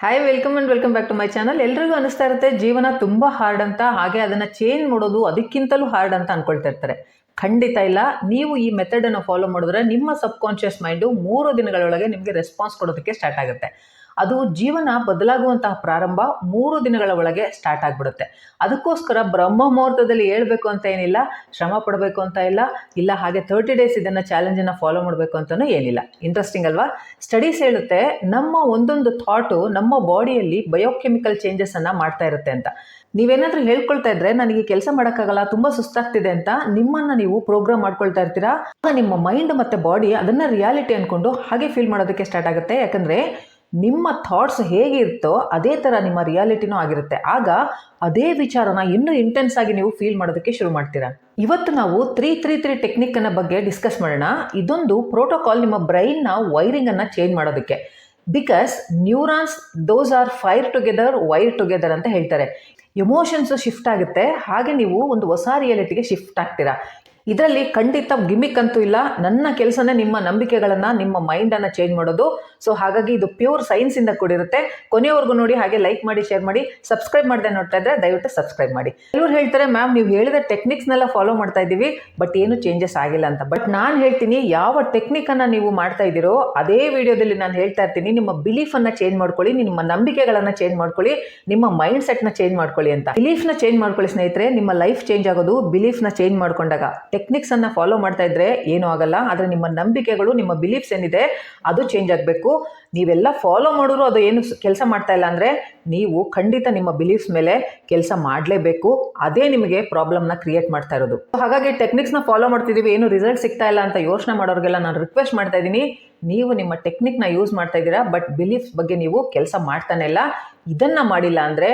Hi welcome and welcome back to my channel ಎಲ್ರಿಗೂ ಅನಿಸ್ತಾ ಇರುತ್ತೆ, ಜೀವನ ತುಂಬ ಹಾರ್ಡ್ ಅಂತ, ಹಾಗೆ ಅದನ್ನು ಚೇಂಜ್ ಮಾಡೋದು ಅದಕ್ಕಿಂತಲೂ ಹಾರ್ಡ್ ಅಂತ ಅನ್ಕೊಳ್ತಾ ಇರ್ತಾರೆ. ಖಂಡಿತ ಇಲ್ಲ. ನೀವು ಈ ಮೆಥಡನ್ನು ಫಾಲೋ ಮಾಡಿದ್ರೆ ನಿಮ್ಮ ಸಬ್ ಕಾನ್ಷಿಯಸ್ ಮೈಂಡು ಮೂರು ದಿನಗಳೊಳಗೆ ನಿಮಗೆ ರೆಸ್ಪಾನ್ಸ್ ಕೊಡೋದಕ್ಕೆ ಸ್ಟಾರ್ಟ್ ಆಗುತ್ತೆ. ಅದು ಜೀವನ ಬದಲಾಗುವಂತಹ ಪ್ರಾರಂಭ ಮೂರು ದಿನಗಳ ಒಳಗೆ ಸ್ಟಾರ್ಟ್ ಆಗಿಬಿಡುತ್ತೆ. ಅದಕ್ಕೋಸ್ಕರ ಬ್ರಹ್ಮ ಮುಹೂರ್ತದಲ್ಲಿ ಹೇಳ್ಬೇಕು ಅಂತ ಏನಿಲ್ಲ, ಶ್ರಮ ಪಡಬೇಕು ಅಂತ ಇಲ್ಲ ಇಲ್ಲ ಹಾಗೆ ತರ್ಟಿ ಡೇಸ್ ಇದನ್ನು ಚಾಲೆಂಜನ್ನು ಫಾಲೋ ಮಾಡಬೇಕು ಅಂತಲೂ ಏನಿಲ್ಲ. ಇಂಟ್ರೆಸ್ಟಿಂಗ್ ಅಲ್ವಾ? ಸ್ಟಡೀಸ್ ಹೇಳುತ್ತೆ, ನಮ್ಮ ಒಂದೊಂದು ಥಾಟು ನಮ್ಮ ಬಾಡಿಯಲ್ಲಿ ಬಯೋಕೆಮಿಕಲ್ ಚೇಂಜಸನ್ನು ಮಾಡ್ತಾ ಇರುತ್ತೆ ಅಂತ. ನೀವೇನಾದರೂ ಹೇಳ್ಕೊಳ್ತಾ ಇದ್ರೆ ನನಗೆ ಕೆಲಸ ಮಾಡೋಕ್ಕಾಗಲ್ಲ, ತುಂಬ ಸುಸ್ತಾಗ್ತಿದೆ ಅಂತ ನಿಮ್ಮನ್ನು ನೀವು ಪ್ರೋಗ್ರಾಮ್ ಮಾಡ್ಕೊಳ್ತಾ ಇರ್ತೀರಾ? ನಿಮ್ಮ ಮೈಂಡ್ ಮತ್ತು ಬಾಡಿ ಅದನ್ನು ರಿಯಾಲಿಟಿ ಅಂದ್ಕೊಂಡು ಹಾಗೆ ಫೀಲ್ ಮಾಡೋದಕ್ಕೆ ಸ್ಟಾರ್ಟ್ ಆಗುತ್ತೆ. ಯಾಕಂದರೆ ನಿಮ್ಮ ಥಾಟ್ಸ್ ಹೇಗಿರುತ್ತೋ ಅದೇ ಥರ ನಿಮ್ಮ ರಿಯಾಲಿಟಿನೂ ಆಗಿರುತ್ತೆ. ಆಗ ಅದೇ ವಿಚಾರನ ಇನ್ನೂ ಇಂಟೆನ್ಸ್ ಆಗಿ ನೀವು ಫೀಲ್ ಮಾಡೋದಕ್ಕೆ ಶುರು ಮಾಡ್ತೀರಾ. ಇವತ್ತು ನಾವು ತ್ರೀ ತ್ರೀ ತ್ರೀ ಟೆಕ್ನಿಕ್ಕನ್ನು ಬಗ್ಗೆ ಡಿಸ್ಕಸ್ ಮಾಡೋಣ. ಇದೊಂದು ಪ್ರೋಟೋಕಾಲ್ ನಿಮ್ಮ ಬ್ರೈನ್ನ ವೈರಿಂಗನ್ನು ಚೇಂಜ್ ಮಾಡೋದಕ್ಕೆ. Because neurons those are fire together wire together ಅಂತ ಹೇಳ್ತಾರೆ. ಎಮೋಷನ್ಸ್ ಶಿಫ್ಟ್ ಆಗುತ್ತೆ. ಹಾಗೆ ನೀವು ಒಂದು ಹೊಸ ರಿಯಾಲಿಟಿಗೆ ಶಿಫ್ಟ್ ಆಗ್ತೀರಾ. ಇದರಲ್ಲಿ ಖಂಡಿತ ಗಿಮಿಕ್ ಅಂತೂ ಇಲ್ಲ. ನನ್ನ ಕೆಲಸನೇ ನಿಮ್ಮ ನಂಬಿಕೆಗಳನ್ನು, ನಿಮ್ಮ ಮೈಂಡನ್ನು ಚೇಂಜ್ ಮಾಡೋದು. ಸೊ ಹಾಗಾಗಿ ಇದು ಪ್ಯೂರ್ ಸೈನ್ಸಿಂದ ಕೂಡಿರುತ್ತೆ. ಕೊನೆಯವರೆಗೂ ನೋಡಿ, ಹಾಗೆ ಲೈಕ್ ಮಾಡಿ ಶೇರ್ ಮಾಡಿ ಸಬ್ಸ್ಕ್ರೈಬ್ ಮಾಡದೆ ನೋಡ್ತಾ ಇದ್ರೆ ದಯವಿಟ್ಟು ಸಬ್ಸ್ಕ್ರೈಬ್ ಮಾಡಿ. ಕೆಲವರು ಹೇಳ್ತಾರೆ ಮ್ಯಾಮ್ ನೀವು ಹೇಳಿದ ಟೆಕ್ನಿಕ್ಸ್ನೆಲ್ಲ ಫಾಲೋ ಮಾಡ್ತಾ ಇದ್ದೀವಿ ಬಟ್ ಏನು ಚೇಂಜಸ್ ಆಗಿಲ್ಲ ಅಂತ. ಬಟ್ ನಾನು ಹೇಳ್ತೀನಿ, ಯಾವ ಟೆಕ್ನಿಕನ್ನು ನೀವು ಮಾಡ್ತಾ ಇದ್ದೀರೋ, ಅದೇ ವಿಡಿಯೋದಲ್ಲಿ ನಾನು ಹೇಳ್ತಾ ಇರ್ತೀನಿ, ನಿಮ್ಮ ಬಿಲೀಫನ್ನು ಚೇಂಜ್ ಮಾಡ್ಕೊಳ್ಳಿ, ನಿಮ್ಮ ನಂಬಿಕೆಗಳನ್ನು ಚೇಂಜ್ ಮಾಡ್ಕೊಳ್ಳಿ, ನಿಮ್ಮ ಮೈಂಡ್ ಸೆಟ್ನ ಚೇಂಜ್ ಮಾಡ್ಕೊಳ್ಳಿ ಅಂತ. ಬಿಲೀಫ್ನ ಚೇಂಜ್ ಮಾಡ್ಕೊಳ್ಳಿ ಸ್ನೇಹಿತರೆ, ನಿಮ್ಮ ಲೈಫ್ ಚೇಂಜ್ ಆಗೋದು ಬಿಲೀಫ್ನ ಚೇಂಜ್ ಮಾಡ್ಕೊಂಡಾಗ. ಟೆಕ್ನಿಕ್ಸ್ ಅನ್ನ ಫಾಲೋ ಮಾಡ್ತಾ ಇದ್ರೆ ಏನೂ ಆಗಲ್ಲ, ಆದರೆ ನಿಮ್ಮ ನಂಬಿಕೆಗಳು, ನಿಮ್ಮ ಬಿಲೀಫ್ಸ್ ಏನಿದೆ, ಅದು ಚೇಂಜ್ ಆಗಬೇಕು. ನೀವೆಲ್ಲ ಫಾಲೋ ಮಾಡಿದ್ರು ಅದು ಏನು ಕೆಲಸ ಮಾಡ್ತಾ ಇಲ್ಲ ಅಂದರೆ ನೀವು ಖಂಡಿತ ನಿಮ್ಮ ಬಿಲೀಫ್ಸ್ ಮೇಲೆ ಕೆಲಸ ಮಾಡಲೇಬೇಕು. ಅದೇ ನಿಮಗೆ ಪ್ರಾಬ್ಲಮ್ನ ಕ್ರಿಯೇಟ್ ಮಾಡ್ತಾ ಇರೋದು. ಹಾಗಾಗಿ ಟೆಕ್ನಿಕ್ಸ್ನ ಫಾಲೋ ಮಾಡ್ತಿದ್ದೀವಿ. ಏನು ರಿಸಲ್ಟ್ ಸಿಗ್ತಾ ಇಲ್ಲ ಅಂತ ಯೋಚನೆ ಮಾಡೋರಿಗೆಲ್ಲ ನಾನು ರಿಕ್ವೆಸ್ಟ್ ಮಾಡ್ತಾ ಇದ್ದೀನಿ. ನೀವು ನಿಮ್ಮ ಟೆಕ್ನಿಕ್ನ ಯೂಸ್ ಮಾಡ್ತಾ ಇದ್ದೀರಾ ಬಟ್ ಬಿಲೀಫ್ಸ್ ಬಗ್ಗೆ ನೀವು ಕೆಲಸ ಮಾಡ್ತಾನೆ ಇಲ್ಲ. ಇದನ್ನು ಮಾಡಿಲ್ಲ ಅಂದರೆ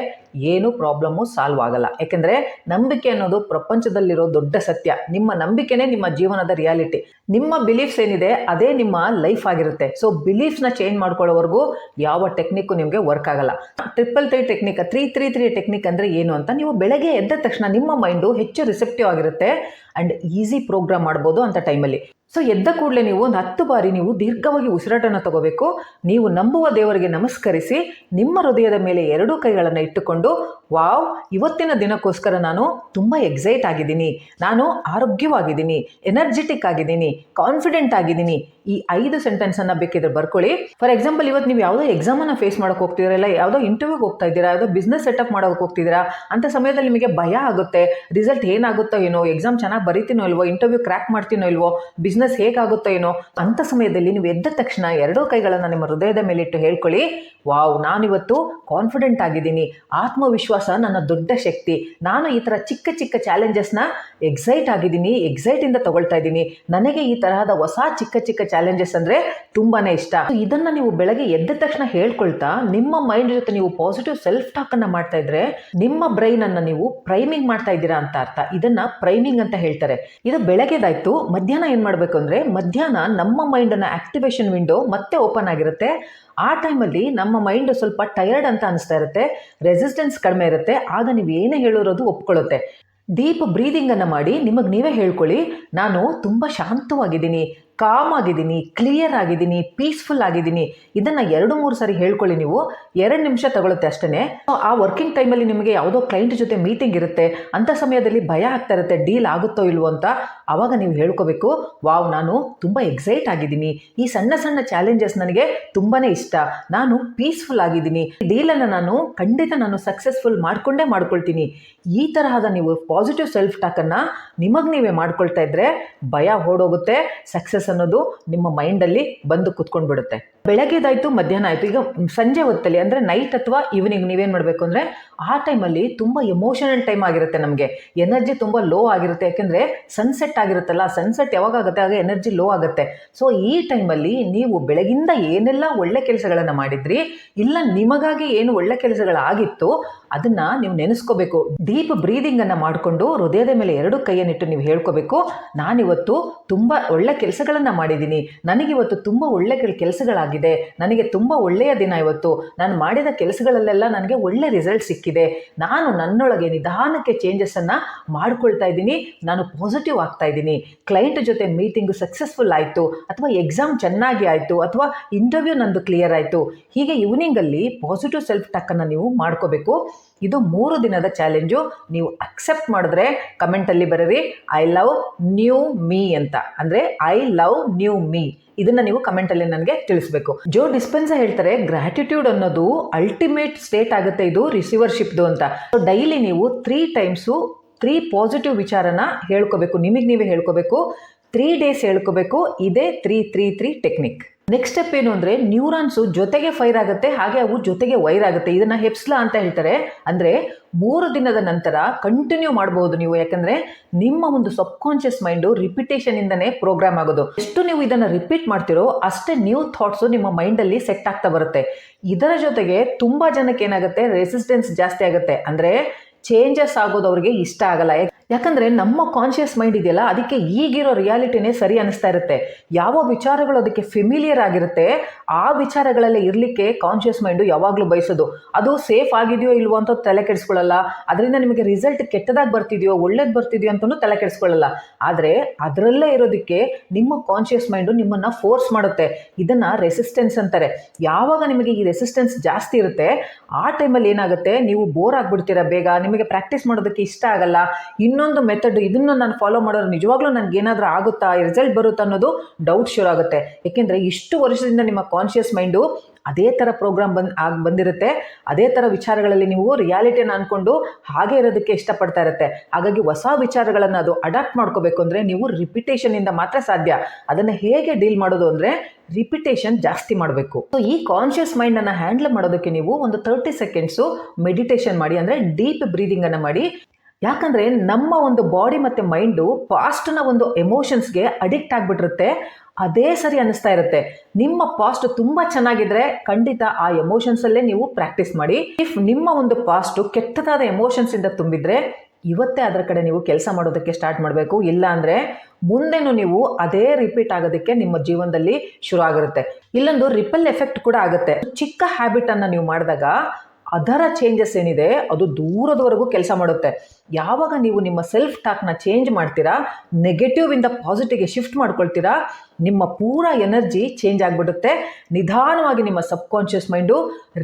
ಏನು ಪ್ರಾಬ್ಲಮ್ಮು ಸಾಲ್ವ್ ಆಗಲ್ಲ. ಯಾಕೆಂದರೆ ನಂಬಿಕೆ ಅನ್ನೋದು ಪ್ರಪಂಚದಲ್ಲಿರೋ ದೊಡ್ಡ ಸತ್ಯ. ನಿಮ್ಮ ನಂಬಿಕೆನೇ ನಿಮ್ಮ ಜೀವನದ ರಿಯಾಲಿಟಿ ನಿಮ್ಮ ಬಿಲೀಫ್ಸ್ ಏನಿದೆ, ಅದೇ ನಿಮ್ಮ ಲೈಫ್ ಆಗಿರುತ್ತೆ. ಸೊ ಬಿಲೀಫ್ಸ್ನ ಚೇಂಜ್ ಮಾಡ್ಕೊಳ್ಳೋವರೆಗೂ ಯಾವ ಟೆಕ್ನಿಕ್ಕು ನಿಮಗೆ ವರ್ಕ್ ಆಗಲ್ಲ. Triple three technique three three three technique ಅಂದರೆ ಏನು ಅಂತ ನೀವು ಬೆಳಗ್ಗೆ ಎದ್ದ ತಕ್ಷಣ ನಿಮ್ಮ ಮೈಂಡು ಹೆಚ್ಚು ರಿಸೆಪ್ಟಿವ್ ಆಗಿರುತ್ತೆ ಆ್ಯಂಡ್ ಈಸಿ ಪ್ರೋಗ್ರಾಮ್ ಮಾಡ್ಬೋದು ಅಂತ ಟೈಮಲ್ಲಿ ಸೊ ಎದ್ದ ಕೂಡಲೇ ನೀವು ಒಂದು ಹತ್ತು ಬಾರಿ ನೀವು ದೀರ್ಘವಾಗಿ ಉಸಿರಾಟನ ತಗೋಬೇಕು. ನೀವು ನಂಬುವ ದೇವರಿಗೆ ನಮಸ್ಕರಿಸಿ, ನಿಮ್ಮ ಹೃದಯದ ಮೇಲೆ ಎರಡೂ ಕೈಗಳನ್ನು ಇಟ್ಟುಕೊಂಡು, ವಾವ್, ಇವತ್ತಿನ ದಿನಕ್ಕೋಸ್ಕರ ನಾನು ತುಂಬ ಎಕ್ಸೈಟ್ ಆಗಿದ್ದೀನಿ. ನಾನು ಆರೋಗ್ಯವಾಗಿದ್ದೀನಿ, ಎನರ್ಜೆಟಿಕ್ ಆಗಿದ್ದೀನಿ, ಕಾನ್ಫಿಡೆಂಟ್ ಆಗಿದ್ದೀನಿ. ಈ ಐದು ಸೆಂಟೆನ್ಸನ್ನು ಬೇಕಿದ್ರೆ ಬರ್ಕೊಳ್ಳಿ. ಫಾರ್ ಎಕ್ಸಾಂಪಲ್, ಇವತ್ತು ನೀವು ಯಾವುದೋ ಎಕ್ಸಾಮನ್ನು ಫೇಸ್ ಮಾಡೋಕೆ ಹೋಗ್ತಿದ್ದೀರಾ, ಇಲ್ಲ ಯಾವುದೋ ಇಂಟರ್ವ್ಯೂಗೆ ಹೋಗ್ತಾ ಇದ್ದೀರಾ ಯಾವುದೋ ಬಿಸ್ನೆಸ್ ಸೆಟಪ್ ಮಾಡೋಕೆ ಹೋಗ್ತಿದ್ದೀರಾ ಅಂಥ ಸಮಯದಲ್ಲಿ ನಿಮಗೆ ಭಯ ಆಗುತ್ತೆ. ರಿಸಲ್ಟ್ ಏನಾಗುತ್ತೋ ಏನೋ, ಎಕ್ಸಾಮ್ ಚೆನ್ನಾಗಿ ಬರೀತೀನೋ ಇಲ್ವೋ ಇಂಟರ್ವ್ಯೂ ಕ್ರ್ಯಾಕ್ ಮಾಡ್ತೀನೋ ಇಲ್ವೋ ಬಿಸ್ನೆಸ್ ಹೇಗಾಗುತ್ತೋ ಏನೋ ಅಂಥ ಸಮಯದಲ್ಲಿ ನೀವು ಎದ್ದ ತಕ್ಷಣ ಎರಡೂ ಕೈಗಳನ್ನು ನಿಮ್ಮ ಹೃದಯದ ಮೇಲಿಟ್ಟು ಹೇಳ್ಕೊಳ್ಳಿ, ವಾವ್, ನಾನಿವತ್ತು ಕಾನ್ಫಿಡೆಂಟ್ ಆಗಿದ್ದೀನಿ. ಆತ್ಮವಿಶ್ವಾಸ ನನ್ನ ದೊಡ್ಡ ಶಕ್ತಿ. ನಾನು ಈ ಥರ ಚಿಕ್ಕ ಚಿಕ್ಕ ಚಾಲೆಂಜಸ್ನ ಎಕ್ಸೈಟ್ ಆಗಿದ್ದೀನಿ ಎಕ್ಸೈಟಿಂದ ತಗೊಳ್ತಾ ಇದ್ದೀನಿ. ನನಗೆ ಈ ತರಹದ ಹೊಸ ಚಿಕ್ಕ ಚಿಕ್ಕ ಚಾಲೆಂಜಸ್ ಅಂದರೆ ತುಂಬಾ ಇಷ್ಟ. ಇದನ್ನು ನೀವು ಬೆಳಗ್ಗೆ ಎದ್ದ ತಕ್ಷಣ ಹೇಳ್ಕೊಳ್ತಾ ನಿಮ್ಮ ಮೈಂಡ್ ಜೊತೆ ನೀವು ಪಾಸಿಟಿವ್ ಸೆಲ್ಫ್ ಟಾಕನ್ನು ಮಾಡ್ತಾ ಇದ್ರೆ ನಿಮ್ಮ ಬ್ರೈನ್ ಬ್ರೈನನ್ನು ನೀವು ಪ್ರೈಮಿಂಗ್ ಮಾಡ್ತಾ ಇದ್ದೀರಾ ಅಂತ ಅರ್ಥ. ಇದನ್ನ ಪ್ರೈಮಿಂಗ್ ಅಂತ ಹೇಳ್ತಾರೆ. ಇದು ಬೆಳಗ್ಗೆದಾಯ್ತು, ಮಧ್ಯಾಹ್ನ ಏನು ಮಾಡಬೇಕು? ಅಂದರೆ ಮಧ್ಯಾಹ್ನ ನಮ್ಮ ಮೈಂಡನ್ನು ಆಕ್ಟಿವೇಶನ್ ವಿಂಡೋ ಮತ್ತೆ ಓಪನ್ ಆಗಿರುತ್ತೆ. ಆ ಟೈಮಲ್ಲಿ ನಮ್ಮ ಮೈಂಡ್ ಸ್ವಲ್ಪ ಟಯರ್ಡ್ ಅಂತ ಅನಿಸ್ತಾ ಇರುತ್ತೆ. ರೆಸಿಸ್ಟೆನ್ಸ್ ಕಡಿಮೆ ಇರುತ್ತೆ. ಆಗ ನೀವು ಏನೇ ಹೇಳಿರೋದು ಒಪ್ಕೊಳ್ಳುತ್ತೆ. ಡೀಪ್ ಬ್ರೀದಿಂಗನ್ನು ಮಾಡಿ ನಿಮಗೆ ನೀವೇ ಹೇಳ್ಕೊಳ್ಳಿ. ನಾನು ತುಂಬ ಶಾಂತವಾಗಿದ್ದೀನಿ. ಕಾಮ್ ಆಗಿದ್ದೀನಿ ಕ್ಲಿಯರ್ ಆಗಿದ್ದೀನಿ ಪೀಸ್ಫುಲ್ ಆಗಿದ್ದೀನಿ. ಇದನ್ನು ಎರಡು, ಮೂರು ಸಾರಿ ಹೇಳ್ಕೊಳ್ಳಿ ನೀವು. ಎರಡು ನಿಮಿಷ ತಗೊಳುತ್ತೆ ಅಷ್ಟೇ ಆ ವರ್ಕಿಂಗ್ ಟೈಮಲ್ಲಿ ನಿಮಗೆ ಯಾವುದೋ ಕ್ಲೈಂಟ್ ಜೊತೆ ಮೀಟಿಂಗ್ ಇರುತ್ತೆ. ಅಂಥ ಸಮಯದಲ್ಲಿ ಭಯ ಆಗ್ತಾ ಇರುತ್ತೆ ಡೀಲ್ ಆಗುತ್ತೋ ಇಲ್ವೋ ಅಂತ ಆವಾಗ ನೀವು ಹೇಳ್ಕೋಬೇಕು, ವಾವ್, ನಾನು ತುಂಬ ಎಕ್ಸೈಟ್ ಆಗಿದ್ದೀನಿ. ಈ ಸಣ್ಣ ಸಣ್ಣ ಚಾಲೆಂಜಸ್ ನನಗೆ ತುಂಬಾ ಇಷ್ಟ. ನಾನು ಪೀಸ್ಫುಲ್ ಆಗಿದ್ದೀನಿ. ಡೀಲನ್ನು ನಾನು ಖಂಡಿತ ನಾನು ಸಕ್ಸಸ್ಫುಲ್ ಮಾಡಿಕೊಂಡೇ ಮಾಡ್ಕೊಳ್ತೀನಿ. ಈ ತರಹದ ನೀವು ಪಾಸಿಟಿವ್ ಸೆಲ್ಫ್ ಟಾಕನ್ನು ನಿಮಗೆ ನೀವೇ ಮಾಡ್ಕೊಳ್ತಾ ಇದ್ರೆ ಭಯ ಓಡೋಗುತ್ತೆ ಸಕ್ಸಸ್ ಅನ್ನೋದು ನಿಮ್ಮ ಮೈಂಡಲ್ಲಿ ಬಂದು ಕುತ್ಕೊಂಡು ಬಿಡುತ್ತೆ ಬೆಳಗ್ಗೆದಾಯ್ತು, ಮಧ್ಯಾಹ್ನ ಆಯಿತು. ಈಗ ಸಂಜೆ ಹೊತ್ತಲ್ಲಿ, ಅಂದರೆ ನೈಟ್ ಅಥವಾ ಈವ್ನಿಂಗ್ ನೀವೇನು ಮಾಡಬೇಕು ಅಂದರೆ, ಆ ಟೈಮಲ್ಲಿ ತುಂಬ ಎಮೋಷನಲ್ ಟೈಮ್ ಆಗಿರುತ್ತೆ ನಮಗೆ. ಎನರ್ಜಿ ತುಂಬ ಲೋ ಆಗಿರುತ್ತೆ. ಯಾಕೆಂದರೆ ಸನ್ಸೆಟ್ ಆಗಿರುತ್ತಲ್ಲ ಸನ್ಸೆಟ್ ಯಾವಾಗ ಆಗುತ್ತೆ, ಆಗ ಎನರ್ಜಿ ಲೋ ಆಗುತ್ತೆ. ಸೊ ಈ ಟೈಮಲ್ಲಿ ನೀವು ಬೆಳಗಿಂದ ಏನೆಲ್ಲ ಒಳ್ಳೆ ಕೆಲಸಗಳನ್ನು ಮಾಡಿದ್ರಿ, ಇಲ್ಲ ನಿಮಗಾಗಿ ಏನು ಒಳ್ಳೆ ಕೆಲಸಗಳಾಗಿತ್ತು, ಅದನ್ನು ನೀವು ನೆನೆಸ್ಕೋಬೇಕು. ಡೀಪ್ ಬ್ರೀದಿಂಗನ್ನು ಮಾಡಿಕೊಂಡು, ಹೃದಯದ ಮೇಲೆ ಎರಡು ಕೈಯನ್ನಿಟ್ಟು ನೀವು ಹೇಳ್ಕೋಬೇಕು, ನಾನಿವತ್ತು ತುಂಬ ಒಳ್ಳೆ ಕೆಲಸಗಳನ್ನು ಮಾಡಿದ್ದೀನಿ. ನನಗಿವತ್ತು ತುಂಬ ಒಳ್ಳೆ ಕೆಲಸಗಳಾಗಿ ಆಗಿದೆ. ನನಗೆ ತುಂಬ ಒಳ್ಳೆಯ ದಿನ ಇವತ್ತು. ನಾನು ಮಾಡಿದ ಕೆಲಸಗಳಲ್ಲೆಲ್ಲ ನನಗೆ ಒಳ್ಳೆ ರಿಸಲ್ಟ್ ಸಿಕ್ಕಿದೆ. ನಾನು ನನ್ನೊಳಗೆ ನಿಧಾನಕ್ಕೆ ಚೇಂಜಸನ್ನು ಮಾಡ್ಕೊಳ್ತಾ ಇದ್ದೀನಿ. ನಾನು ಪಾಸಿಟಿವ್ ಆಗ್ತಾ ಇದ್ದೀನಿ. ಕ್ಲೈಂಟ್ ಜೊತೆ ಮೀಟಿಂಗು ಸಕ್ಸಸ್ಫುಲ್ ಆಯಿತು. ಅಥವಾ ಎಕ್ಸಾಮ್ ಚೆನ್ನಾಗಿ ಆಯಿತು. ಅಥವಾ ಇಂಟರ್ವ್ಯೂ ನಂದು ಕ್ಲಿಯರ್ ಆಯಿತು. ಹೀಗೆ ಈವ್ನಿಂಗಲ್ಲಿ ಪಾಸಿಟಿವ್ ಸೆಲ್ಫ್ ಟಕ್ಕನ್ನು ನೀವು ಮಾಡ್ಕೋಬೇಕು. ಇದು ಮೂರು ದಿನದ ಚಾಲೆಂಜು ನೀವು ಅಕ್ಸೆಪ್ಟ್ ಮಾಡಿದ್ರೆ ಕಮೆಂಟಲ್ಲಿ ಬರೀರಿ. ಐ ಲವ್ ನ್ಯೂ ಮೀ ಅಂತ. ಅಂದರೆ ಐ ಲವ್ ನ್ಯೂ ಮೀ ಇದನ್ನ ನೀವು ಕಮೆಂಟಲ್ಲಿ ನನಗೆ ತಿಳಿಸ್ಬೇಕು. ಜೋ ಡಿಸ್ಪೆನ್ಸ ಹೇಳ್ತಾರೆ ಗ್ರಾಟಿಟ್ಯೂಡ್ ಅನ್ನೋದು ಅಲ್ಟಿಮೇಟ್ ಸ್ಟೇಟ್ ಆಗುತ್ತೆ, ಇದು ರಿಸೀವರ್ಶಿಪ್ದು ಅಂತ. ಡೈಲಿ ನೀವು ತ್ರೀ ಟೈಮ್ಸು ತ್ರೀ ಪಾಸಿಟಿವ್ ವಿಚಾರನ ಹೇಳ್ಕೋಬೇಕು. ನಿಮಗೆ ನೀವೇ ಹೇಳ್ಕೋಬೇಕು. ತ್ರೀ ಡೇಸ್ ಹೇಳ್ಕೋಬೇಕು. ಇದೇ three three three technique next step ಏನು ಅಂದರೆ ನ್ಯೂರಾನ್ಸು ಜೊತೆಗೆ ಫೈರ್ ಆಗುತ್ತೆ, ಹಾಗೆ ಅವು ಜೊತೆಗೆ ವೈರ್ ಆಗುತ್ತೆ. ಇದನ್ನು ಹೆಪ್ಸ್ಲಾ ಅಂತ ಹೇಳ್ತಾರೆ. ಅಂದರೆ ಮೂರು ದಿನದ ನಂತರ ಕಂಟಿನ್ಯೂ ಮಾಡಬಹುದು ನೀವು. ಯಾಕಂದರೆ ನಿಮ್ಮ ಒಂದು ಸಬ್ ಕಾನ್ಷಿಯಸ್ ಮೈಂಡು ರಿಪಿಟೇಷನಿಂದನೇ ಪ್ರೋಗ್ರಾಮ್ ಆಗೋದು. ಎಷ್ಟು ನೀವು ಇದನ್ನು ರಿಪೀಟ್ ಮಾಡ್ತಿರೋ ಅಷ್ಟೇ ನ್ಯೂ ಥಾಟ್ಸು ನಿಮ್ಮ ಮೈಂಡಲ್ಲಿ ಸೆಟ್ ಆಗ್ತಾ ಬರುತ್ತೆ. ಇದರ ಜೊತೆಗೆ ತುಂಬ ಜನಕ್ಕೆ ಏನಾಗುತ್ತೆ? ರೆಸಿಸ್ಟೆನ್ಸ್ ಜಾಸ್ತಿ ಆಗುತ್ತೆ. ಅಂದರೆ ಚೇಂಜಸ್ ಆಗೋದು ಅವರಿಗೆ ಇಷ್ಟ ಆಗಲ್ಲ. ಯಾಕಂದರೆ ನಮ್ಮ ಕಾನ್ಷಿಯಸ್ ಮೈಂಡ್ ಇದೆಯಲ್ಲ, ಅದಕ್ಕೆ ಈಗಿರೋ ರಿಯಾಲಿಟಿನೇ ಸರಿ ಅನಿಸ್ತಾ ಇರುತ್ತೆ. ಯಾವ ವಿಚಾರಗಳು ಅದಕ್ಕೆ ಫೆಮಿಲಿಯರ್ ಆಗಿರುತ್ತೆ, ಆ ವಿಚಾರಗಳಲ್ಲೇ ಇರಲಿಕ್ಕೆ ಕಾನ್ಷಿಯಸ್ ಮೈಂಡು ಯಾವಾಗಲೂ ಬಯಸೋದು. ಅದು ಸೇಫ್ ಆಗಿದೆಯೋ ಇಲ್ವೋ ಅಂತ ತಲೆ ಕೆಡಿಸ್ಕೊಳ್ಳಲ್ಲ. ಅದರಿಂದ ನಿಮಗೆ ರಿಸಲ್ಟ್ ಕೆಟ್ಟದಾಗಿ ಬರ್ತಿದೆಯೋ, ಒಳ್ಳೇದು ಬರ್ತಿದೆಯೋ ಅಂತಲೂ ತಲೆ ಕೆಡಿಸ್ಕೊಳ್ಳಲ್ಲ. ಆದರೆ ಅದರಲ್ಲೇ ಇರೋದಕ್ಕೆ ನಿಮ್ಮ ಕಾನ್ಷಿಯಸ್ ಮೈಂಡು ನಿಮ್ಮನ್ನು ಫೋರ್ಸ್ ಮಾಡುತ್ತೆ. ಇದನ್ನು ರೆಸಿಸ್ಟೆನ್ಸ್ ಅಂತಾರೆ. ಯಾವಾಗ ನಿಮಗೆ ಈ ರೆಸಿಸ್ಟೆನ್ಸ್ ಜಾಸ್ತಿ ಇರುತ್ತೆ, ಆ ಟೈಮಲ್ಲಿ ಏನಾಗುತ್ತೆ, ನೀವು ಬೋರ್ ಆಗಿಬಿಡ್ತೀರಾ ಬೇಗ. ನಿಮಗೆ ಪ್ರಾಕ್ಟೀಸ್ ಮಾಡೋದಕ್ಕೆ ಇಷ್ಟ ಆಗಲ್ಲ. ಇನ್ನೊಂದು ಮೆಥಡ್ ಇದನ್ನು ನಾನು ಫಾಲೋ ಮಾಡೋರು ನಿಜವಾಗ್ಲೂ ನನಗೆ ಏನಾದರೂ ಆಗುತ್ತಾ? ರಿಸಲ್ಟ್ ಬರುತ್ತಾ ಅನ್ನೋದು ಡೌಟ್ ಶುರು ಆಗುತ್ತೆ. ಏಕೆಂದರೆ ಇಷ್ಟು ವರ್ಷದಿಂದ ನಿಮ್ಮ ಕಾನ್ಷಿಯಸ್ ಮೈಂಡು ಅದೇ ಥರ ಪ್ರೋಗ್ರಾಮ್ ಬಂದು ಆಗಿ ಬಂದಿರುತ್ತೆ. ಅದೇ ಥರ ವಿಚಾರಗಳಲ್ಲಿ ನೀವು ರಿಯಾಲಿಟಿನ ಅಂದ್ಕೊಂಡು ಹಾಗೆ ಇರೋದಕ್ಕೆ ಇಷ್ಟಪಡ್ತಾ ಇರುತ್ತೆ. ಹಾಗಾಗಿ ಹೊಸ ವಿಚಾರಗಳನ್ನು ಅದು ಅಡಾಪ್ಟ್ ಮಾಡ್ಕೋಬೇಕು ಅಂದರೆ ನೀವು ರಿಪಿಟೇಷನಿಂದ ಮಾತ್ರ ಸಾಧ್ಯ. ಅದನ್ನು ಹೇಗೆ ಡೀಲ್ ಮಾಡೋದು ಅಂದರೆ ರಿಪಿಟೇಷನ್ ಜಾಸ್ತಿ ಮಾಡಬೇಕು. ಸೊ ಈ ಕಾನ್ಷಿಯಸ್ ಮೈಂಡನ್ನು ಹ್ಯಾಂಡಲ್ ಮಾಡೋದಕ್ಕೆ ನೀವು ಒಂದು ತರ್ಟಿ ಸೆಕೆಂಡ್ಸು ಮೆಡಿಟೇಷನ್ ಮಾಡಿ ಅಂದರೆ ಡೀಪ್ ಬ್ರೀದಿಂಗನ್ನು ಮಾಡಿ. ಯಾಕಂದರೆ ನಮ್ಮ ಒಂದು ಬಾಡಿ ಮತ್ತು ಮೈಂಡು ಪಾಸ್ಟ್ನ ಒಂದು ಎಮೋಷನ್ಸ್ಗೆ ಅಡಿಕ್ಟ್ ಆಗಿಬಿಟ್ಟಿರುತ್ತೆ. ಅದೇ ಸರಿ ಅನ್ನಿಸ್ತಾ ಇರುತ್ತೆ. ನಿಮ್ಮ ಪಾಸ್ಟ್ ತುಂಬ ಚೆನ್ನಾಗಿದ್ರೆ ಖಂಡಿತ ಆ ಎಮೋಷನ್ಸಲ್ಲೇ ನೀವು ಪ್ರಾಕ್ಟೀಸ್ ಮಾಡಿ. ಇಫ್ ನಿಮ್ಮ ಒಂದು ಪಾಸ್ಟು ಕೆಟ್ಟದಾದ ಎಮೋಷನ್ಸಿಂದ ತುಂಬಿದ್ರೆ ಇವತ್ತೇ ಅದರ ಕಡೆ ನೀವು ಕೆಲಸ ಮಾಡೋದಕ್ಕೆ ಸ್ಟಾರ್ಟ್ ಮಾಡಬೇಕು. ಇಲ್ಲ ಅಂದರೆ ಮುಂದೆನೂ ನೀವು ಅದೇ ರಿಪೀಟ್ ಆಗೋದಕ್ಕೆ ನಿಮ್ಮ ಜೀವನದಲ್ಲಿ ಶುರು ಆಗಿರುತ್ತೆ. ಇಲ್ಲೊಂದು ರಿಪಲ್ ಎಫೆಕ್ಟ್ ಕೂಡ ಆಗುತ್ತೆ. ಚಿಕ್ಕ ಹ್ಯಾಬಿಟನ್ನು ನೀವು ಮಾಡಿದಾಗ ಅದರ ಚೇಂಜಸ್ ಏನಿದೆ, ಅದು ದೂರದವರೆಗೂ ಕೆಲಸ ಮಾಡುತ್ತೆ. ಯಾವಾಗ ನೀವು ನಿಮ್ಮ ಸೆಲ್ಫ್ ಟಾಕ್ನ ಚೇಂಜ್ ಮಾಡ್ತೀರಾ ನೆಗೆಟಿವ್ ಇಂದ ಪಾಸಿಟಿವ್ಗೆ ಶಿಫ್ಟ್ ಮಾಡ್ಕೊಳ್ತೀರಾ ನಿಮ್ಮ ಪೂರ ಎನರ್ಜಿ ಚೇಂಜ್ ಆಗಿಬಿಡುತ್ತೆ. ನಿಧಾನವಾಗಿ ನಿಮ್ಮ ಸಬ್ ಕಾನ್ಷಿಯಸ್ ಮೈಂಡು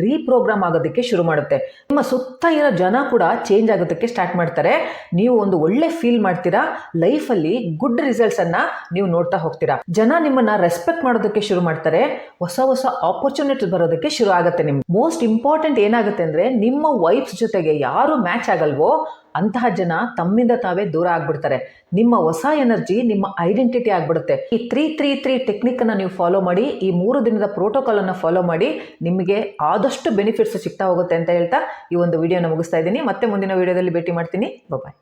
ರೀಪ್ರೋಗ್ರಾಮ್ ಆಗೋದಕ್ಕೆ ಶುರು ಮಾಡುತ್ತೆ. ನಿಮ್ಮ ಸುತ್ತ ಇರೋ ಜನ ಕೂಡ ಚೇಂಜ್ ಆಗೋದಕ್ಕೆ ಸ್ಟಾರ್ಟ್ ಮಾಡ್ತಾರೆ. ನೀವು ಒಂದು ಒಳ್ಳೆ ಫೀಲ್ ಮಾಡ್ತೀರಾ. ಲೈಫಲ್ಲಿ ಗುಡ್ ರಿಸಲ್ಟ್ಸನ್ನು ನೀವು ನೋಡ್ತಾ ಹೋಗ್ತೀರಾ. ಜನ ನಿಮ್ಮನ್ನು ರೆಸ್ಪೆಕ್ಟ್ ಮಾಡೋದಕ್ಕೆ ಶುರು ಮಾಡ್ತಾರೆ. ಹೊಸ ಹೊಸ ಆಪರ್ಚುನಿಟೀಸ್ ಬರೋದಕ್ಕೆ ಶುರು ಆಗುತ್ತೆ ನಿಮ್ಗೆ. ಮೋಸ್ಟ್ ಇಂಪಾರ್ಟೆಂಟ್ ಏನಾಗುತ್ತೆ ಅಂದರೆ ನಿಮ್ಮ ವೈಫ್ಸ್ ಜೊತೆಗೆ ಯಾರು ಮ್ಯಾಚ್ ಆಗಲ್ವೋ ಅಂತಹ ಜನ ತಮ್ಮಿಂದ ತಾವೇ ದೂರ ಆಗ್ಬಿಡ್ತಾರೆ. ನಿಮ್ಮ ಹೊಸ ಎನರ್ಜಿ, ನಿಮ್ಮ ಐಡೆಂಟಿಟಿ ಆಗ್ಬಿಡುತ್ತೆ. ಈ ತ್ರೀ ತ್ರೀ ತ್ರೀ ಟೆಕ್ನಿಕ್ಕನ್ನು ನೀವು ಫಾಲೋ ಮಾಡಿ, ಈ ಮೂರು ದಿನದ ಪ್ರೋಟೋಕಾಲನ್ನು ಫಾಲೋ ಮಾಡಿ, ನಿಮಗೆ ಆದಷ್ಟು ಬೆನಿಫಿಟ್ಸ್ ಸಿಗ್ತಾ ಹೋಗುತ್ತೆ ಅಂತ ಹೇಳ್ತಾ ಈ ಒಂದು ವಿಡಿಯೋನ ಮುಗಿಸ್ತಾ ಇದ್ದೀನಿ. ಮತ್ತೆ ಮುಂದಿನ ವಿಡಿಯೋದಲ್ಲಿ ಭೇಟಿ ಮಾಡ್ತೀನಿ. ಬಾಯ್